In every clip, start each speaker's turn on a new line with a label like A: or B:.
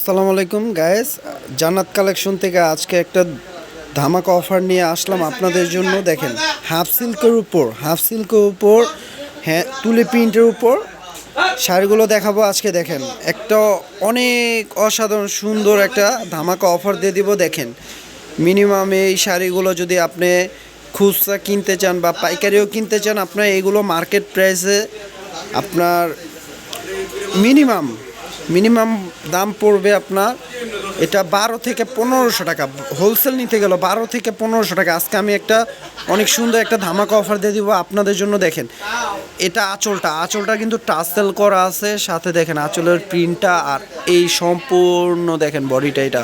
A: আসসালামু আলাইকুম গায়েস জান্নাত কালেকশন থেকে আজকে একটা ধামাকা অফার নিয়ে আসলাম আপনাদের জন্য। দেখেন হাফ সিল্কের উপর হাফ সিল্কের উপর হ্যাঁ তুলি প্রিন্টের উপর শাড়িগুলো দেখাবো আজকে। দেখেন, একটা অনেক অসাধারণ, সুন্দর একটা ধামাকা অফার দিয়ে দিব। দেখেন মিনিমাম এই শাড়িগুলো যদি আপনি খুচরা কিনতে চান বা পাইকারিও কিনতে চান, আপনার এগুলো মার্কেট প্রাইসে আপনার মিনিমাম মিনিমাম দাম পড়বে আপনার, এটা বারো থেকে পনেরোশো টাকা। হোলসেল নিতে গেল বারো থেকে পনেরোশো টাকা। আজকে আমি একটা অনেক সুন্দর একটা ধামাকা অফার দিয়ে দিব আপনাদের জন্য, দেখেন। এটা আঁচলটা আঁচলটা কিন্তু টাসেল করা আছে, সাথে দেখেন আঁচলের প্রিন্টটা আর এই সম্পূর্ণ দেখেন বডিটা এটা।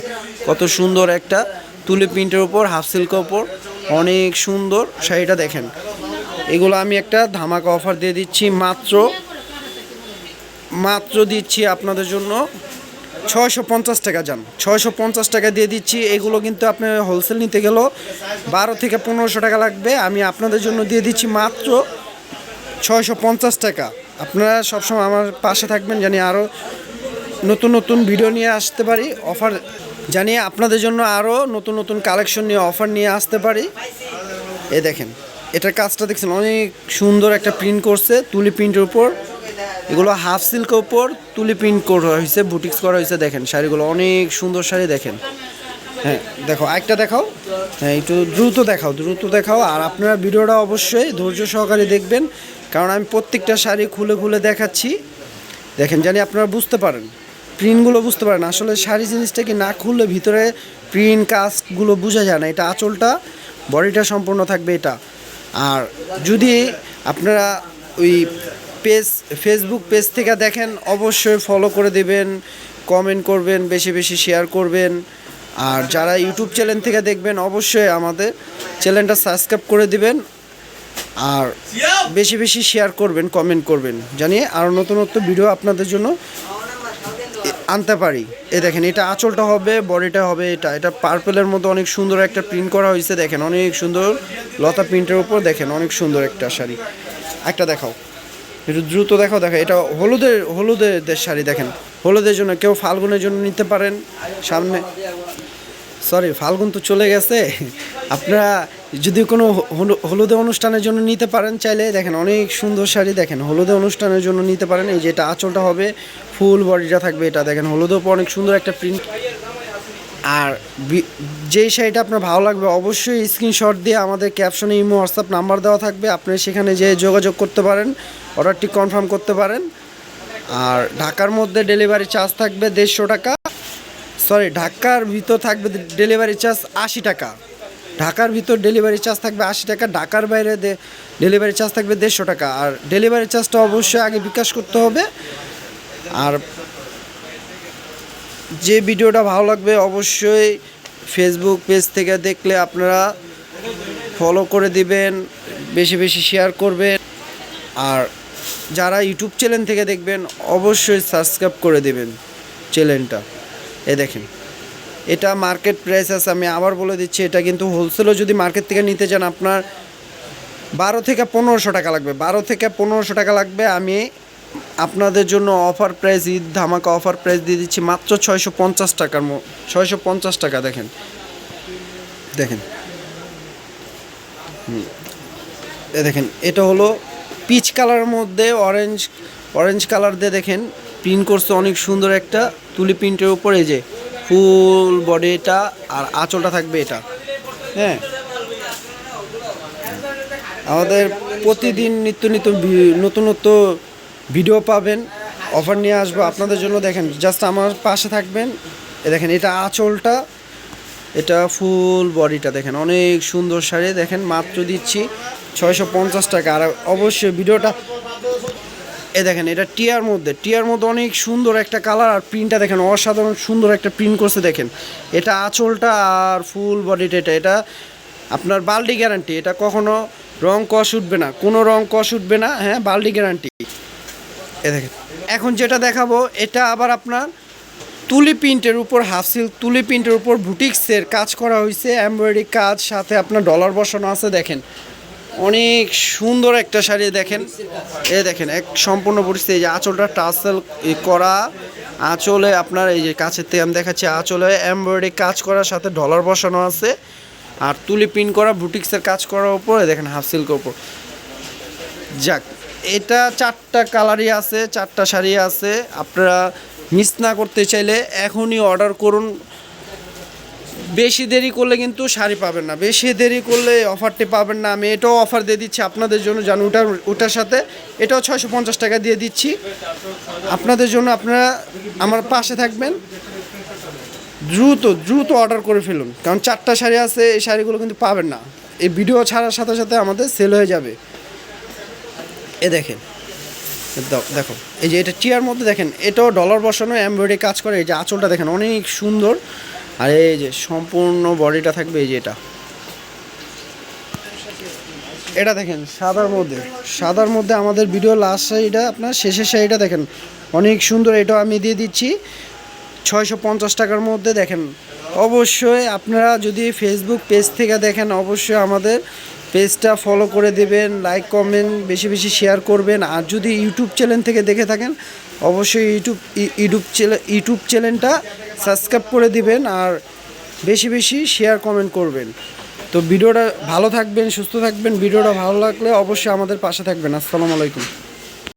A: কত সুন্দর একটা তুলি প্রিন্টের উপর হাফ সিল্কের ওপর অনেক সুন্দর। শাড়িটা দেখেন। এগুলো আমি একটা ধামাকা অফার দিয়ে দিচ্ছি মাত্র মাত্র দিচ্ছি আপনাদের জন্য ছয়শো পঞ্চাশ টাকা যান ছয়শো পঞ্চাশ টাকা দিয়ে দিচ্ছি। এগুলো কিন্তু আপনি হোলসেল নিতে গেলেও বারো থেকে পনেরোশো টাকা লাগবে। আমি আপনাদের জন্য দিয়ে দিচ্ছি মাত্র ছয়শো পঞ্চাশ টাকা। আপনারা সবসময় আমার পাশে থাকবেন, জানি আরও নতুন নতুন ভিডিও নিয়ে আসতে পারি অফার জানি আপনাদের জন্য আরও নতুন নতুন কালেকশন নিয়ে অফার নিয়ে আসতে পারি। এ দেখেন, এটার কাজটা দেখছেন, অনেক সুন্দর একটা প্রিন্ট করছে, তুলি প্রিন্টের উপর। এগুলো হাফ সিল্কের উপর তুলি প্রিন্ট করা হয়েছে বুটিক্স করা হয়েছে, দেখেন, শাড়িগুলো অনেক সুন্দর শাড়ি, দেখেন। হ্যাঁ দেখো একটা দেখাও। হ্যাঁ একটু দ্রুত দেখাও দ্রুত দেখাও, আর আপনারা ভিডিওটা অবশ্যই ধৈর্য সহকারে দেখবেন, কারণ আমি প্রত্যেকটা শাড়ি খুলে খুলে দেখাচ্ছি। দেখেন, জানি আপনারা বুঝতে পারেন প্রিন্টগুলো বুঝতে পারেন, আসলে শাড়ি জিনিসটা কি না খুললে ভিতরে প্রিন্ট কাস্টগুলো বোঝা যায় না, এটা আঁচলটা, বডিটা সম্পূর্ণ থাকবে এটা। আর যদি আপনারা ওই পেজ ফেসবুক পেজ থেকে দেখেন, অবশ্যই ফলো করে দেবেন কমেন্ট করবেন, বেশি বেশি শেয়ার করবেন। আর যারা ইউটিউব চ্যানেল থেকে দেখবেন, অবশ্যই আমাদের চ্যানেলটা সাবস্ক্রাইব করে দিবেন। আর বেশি বেশি শেয়ার করবেন কমেন্ট করবেন, জানিয়ে আরও নতুন নতুন ভিডিও আপনাদের জন্য আনতে পারি। এ দেখেন, এটা আঁচলটা হবে, বডিটা হবে এটা। এটা পার্পেলের মতো অনেক সুন্দর একটা প্রিন্ট করা হয়েছে, দেখেন, অনেক সুন্দর লতা প্রিন্টের উপর দেখেন, অনেক সুন্দর একটা শাড়ি। একটা দেখাও। একটু দ্রুত দেখাও দেখো, এটা হলুদের হলুদের শাড়ি দেখেন। হলুদের জন্য কেউ ফাল্গুনের জন্য নিতে পারেন। সামনে সরি ফাল্গুন তো চলে গেছে। আপনারা যদি কোনো হলু- হলুদে অনুষ্ঠানের জন্য নিতে পারেন, চাইলে দেখেন অনেক সুন্দর শাড়ি দেখেন। হলুদে অনুষ্ঠানের জন্য নিতে পারেন, এই যে এটা আঁচলটা হবে, ফুল বডিটা থাকবে এটা। দেখেন উপর অনেক সুন্দর একটা প্রিন্ট আর যেই শাড়িটা আপনার ভালো লাগবে অবশ্যই স্ক্রিনশট দিয়ে আমাদের ক্যাপশনে ইমো হোয়াটসঅ্যাপ নাম্বার দেওয়া থাকবে। আপনি সেখানে যেয়ে যোগাযোগ করতে পারেন অর্ডারটি কনফার্ম করতে পারেন। আর ঢাকার মধ্যে ডেলিভারি চার্জ থাকবে দেড়শো টাকা। সরি ঢাকার ভিতর থাকবে ডেলিভারি চার্জ আশি টাকা। ঢাকার ভিতর ডেলিভারি চার্জ থাকবে আশি টাকা, ঢাকার বাইরে ডেলিভারি চার্জ থাকবে দেড়শো টাকা। আর ডেলিভারি চার্জটা অবশ্যই আগে বিকাশ করতে হবে। আর যে ভিডিওটা ভালো লাগবে অবশ্যই ফেসবুক পেজ থেকে দেখলে আপনারা ফলো করে দিবেন, বেশি বেশি শেয়ার করবেন। আর যারা ইউটিউব চ্যানেল থেকে দেখবেন, অবশ্যই সাবস্ক্রাইব করে দেবেন চ্যানেলটা এ দেখেন, এটা মার্কেট প্রাইস আছে, আমি আবার বলে দিচ্ছি, এটা কিন্তু হোলসেলও যদি মার্কেট থেকে নিতে চান, আপনার বারো থেকে পনেরোশো টাকা লাগবে। বারো থেকে পনেরোশো টাকা লাগবে, আমি আপনাদের জন্য অফার প্রাইস ঈদ ধামাকা অফার প্রাইস দিয়ে দিচ্ছি মাত্র ছয়শো পঞ্চাশ টাকার মো ছয়শো পঞ্চাশ টাকা, দেখেন। দেখেন। এ দেখেন, এটা হলো পিচ কালারের মধ্যে অরেঞ্জ অরেঞ্জ কালার দিয়ে দেখেন প্রিন্ট করছে অনেক সুন্দর একটা তুলি প্রিন্টের উপরে যে ফুল বডি এটা আর আঁচলটা থাকবে এটা। হ্যাঁ। আমাদের প্রতিদিন নিত্য নিত্য ভি- নতুন নতুন ভিডিও পাবেন অফার নিয়ে আসব। আপনাদের জন্য দেখেন জাস্ট আমার পাশে থাকবেন। এ দেখেন, এটা আঁচলটা, এটা ফুল বডিটা দেখেন, অনেক সুন্দর শাড়ি। দেখেন, মাত্র দিচ্ছি ছয়শো পঞ্চাশ টাকা। আর অবশ্যই ভিডিওটা, এ দেখেন, এটা টিয়ার মধ্যে। টিয়ার মধ্যে অনেক সুন্দর একটা কালার আর প্রিন্টটা দেখেন, অসাধারণ সুন্দর একটা প্রিন্ট করছে, দেখেন। এটা আঁচলটা আর ফুল বডিটা এটা। এটা আপনার বাল্টি গ্যারান্টি এটা কখনো রং কষ উঠবে না। কোনো রং কষ উঠবে না হ্যাঁ বাল্টি গ্যারান্টি এ দেখেন। এখন যেটা দেখাবো, এটা আবার আপনার তুলি প্রিন্টের উপর হাফ সিল্ক তুলি প্রিন্টের উপর বুটিক্সের কাজ করা হয়েছে এমব্রয়ডারি কাজ, সাথে আপনার ডলার বসানো আছে, দেখেন। অনেক সুন্দর একটা শাড়ি দেখেন। এ দেখেন, এক সম্পূর্ণ পরিস্থিতি এই যে আঁচলটা টাসেল করা, আঁচলে আপনার এই যে কাছের থেকে আমি দেখাচ্ছি, আঁচলে এমব্রয়ডারি কাজ করার সাথে ডলার বসানো আছে, আর তুলি প্রিন্ট করা, বুটিক্সের কাজ করার উপরে দেখেন হাফ সিল্কের উপর। যাক এটা চারটা কালারই আছে, চারটা শাড়ি আছে। আপনারা মিস না করতে চাইলে এখনই অর্ডার করুন। বেশি দেরি করলে কিন্তু শাড়ি পাবেন না। বেশি দেরি করলে অফারটি পাবেন না। আমি এটাও অফার দিয়ে দিচ্ছি আপনাদের জন্য জান ওটার ওটার সাথে। এটাও ছয়শো পঞ্চাশ টাকা দিয়ে দিচ্ছি। আপনাদের জন্য আপনারা আমার পাশে থাকবেন। দ্রুত দ্রুত অর্ডার করে ফেলুন। কারণ চারটা শাড়ি আছে, এই শাড়িগুলো কিন্তু পাবেন না। এই ভিডিও ছাড়ার সাথে সাথে আমাদের সেল হয়ে যাবে। এ দেখেন দেখো, এই যে এটা টিয়ার মধ্যে দেখেন, এটাও ডলার বসানো এমব্রয়ডারি কাজ করে, এই যে আঁচলটা দেখেন, অনেক সুন্দর। আর এই যে সম্পূর্ণ বডিটা থাকবে এই যে এটা। এটা দেখেন, সাদার মধ্যে সাদার মধ্যে আমাদের ভিডিও লাস্ট শাড়িটা আপনার শেষের শাড়িটা দেখেন, অনেক সুন্দর, এটাও আমি দিয়ে দিচ্ছি। ছয়শো পঞ্চাশ টাকার মধ্যে দেখেন, অবশ্যই আপনারা যদি ফেসবুক পেজ থেকে দেখেন, অবশ্যই আমাদের পেজটা ফলো করে দেবেন লাইক কমেন্ট বেশি বেশি শেয়ার করবেন। আর যদি ইউটিউব চ্যানেল থেকে দেখে থাকেন, অবশ্যই ইউটিউব ইউটিউব চ্যানেল ইউটিউব চ্যানেলটা সাবস্ক্রাইব করে দিবেন আর বেশি বেশি শেয়ার কমেন্ট করবেন। তো ভিডিওটা ভালো থাকবেন, সুস্থ থাকবেন। ভিডিওটা ভালো লাগলে অবশ্যই আমাদের পাশে থাকবেন। আসসালামু আলাইকুম।